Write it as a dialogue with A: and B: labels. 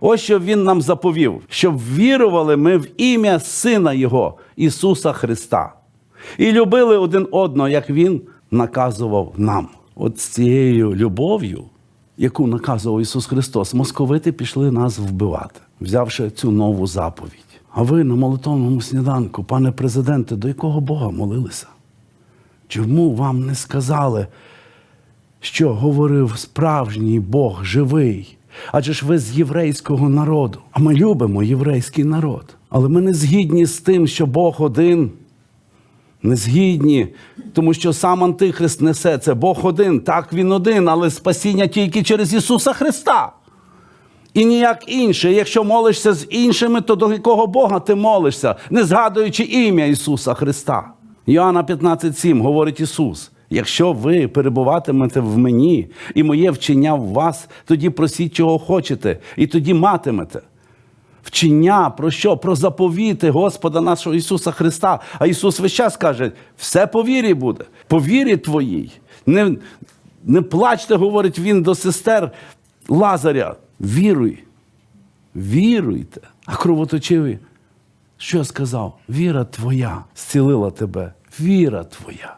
A: Ось що Він нам заповів, щоб вірували ми в ім'я Сина Його, Ісуса Христа, і любили один одного, як Він наказував нам. От з цією любов'ю, яку наказував Ісус Христос, московити пішли нас вбивати, взявши цю нову заповідь. А ви на молитовному сніданку, пане президенте, до якого Бога молилися? Чому вам не сказали, що говорив справжній Бог живий? Адже ж ви з єврейського народу. А ми любимо єврейський народ. Але ми не згідні з тим, що Бог один. Не згідні, тому що сам Антихрист несе це. Бог один, так він один, але спасіння тільки через Ісуса Христа. І ніяк інше. Якщо молишся з іншими, то до якого Бога ти молишся, не згадуючи ім'я Ісуса Христа. Йоанна 15,7 говорить Ісус: якщо ви перебуватимете в мені, і моє вчення в вас, тоді просіть, чого хочете, і тоді матимете. Вчення про що? Про заповіти Господа нашого Ісуса Христа. А Ісус весь час каже: все по вірі буде, по вірі твоїй. Не, не плачте, говорить він до сестер Лазаря. Віруй. Віруйте. А кровоточивий, що я сказав? Віра твоя зцілила тебе. Віра твоя.